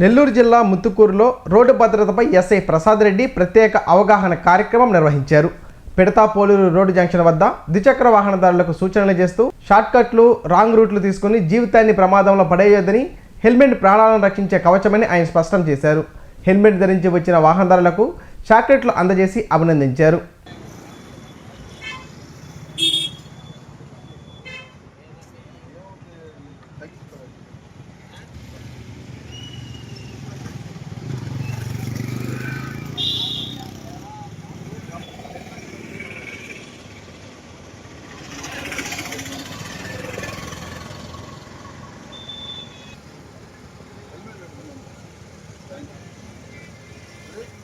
నెల్లూరు జిల్లా ముత్తుకూరులో రోడ్డు భద్రతపై ఎస్ఐ ప్రసాద్ రెడ్డి ప్రత్యేక అవగాహన కార్యక్రమం నిర్వహించారు. పిడతా పోలూరు రోడ్డు జంక్షన్ వద్ద ద్విచక్ర వాహనదారులకు సూచనలు చేస్తూ షార్ట్కట్లు రాంగ్ రూట్లు తీసుకుని జీవితాన్ని ప్రమాదంలో పడేయొద్దని హెల్మెట్ ప్రాణాలను రక్షించే కవచమని ఆయన స్పష్టం చేశారు. హెల్మెట్ ధరించి వచ్చిన వాహనదారులకు చాక్లెట్లు అందజేసి అభినందించారు.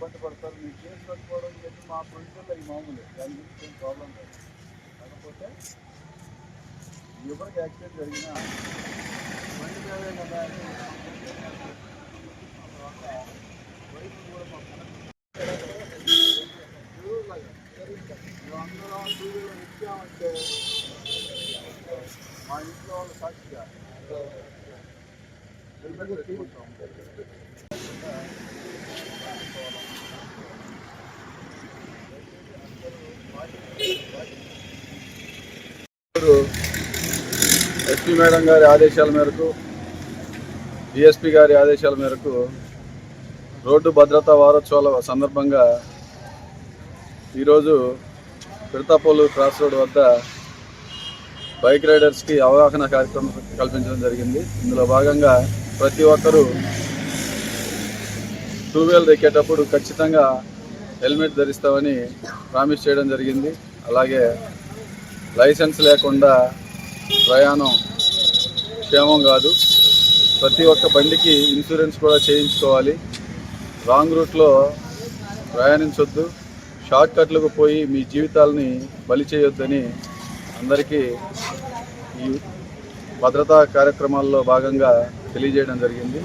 ఇబ్బంది పడతారు మీరు కేసు కట్టుకోవడం చెప్పి మా ప్రొడ్యూసర్లో ఈ మామూలు దాని గురించి ఏం ప్రాబ్లం లేదు కాకపోతే ఎవరికి యాక్సిడెంట్ జరిగినా బండి మీదే కదా అని వైపు కూడా మా మేమందరం టూ వీలర్ ఇచ్చామంటే మా ఇంట్లో వాళ్ళు సాక్షిగా హెల్మెట్ పెట్టుకుంటాం ఎస్పీ మేడం గారి ఆదేశాల మేరకు డిఎస్పీ గారి ఆదేశాల మేరకు రోడ్డు భద్రతా వారోత్సవాల సందర్భంగా ఈరోజు పిడతాపోలు క్రాస్ రోడ్ వద్ద బైక్ రైడర్స్కి అవగాహన కార్యక్రమం కల్పించడం జరిగింది. ఇందులో భాగంగా ప్రతి ఒక్కరూ టూ వీలర్ ఎక్కేటప్పుడు ఖచ్చితంగా హెల్మెట్ ధరిస్తామని ప్రామిస్ చేయడం జరిగింది. అలాగే లైసెన్స్ లేకుండా ప్రయాణం క్షేమం కాదు. ప్రతి ఒక్క బండికి ఇన్సూరెన్స్ కూడా చేయించుకోవాలి. రాంగ్ రూట్లో ప్రయాణించొద్దు. షార్ట్ కట్లకు పోయి మీ జీవితాలని బలి చేయొద్దని అందరికీ ఈ భద్రతా కార్యక్రమాల్లో భాగంగా తెలియజేయడం జరిగింది.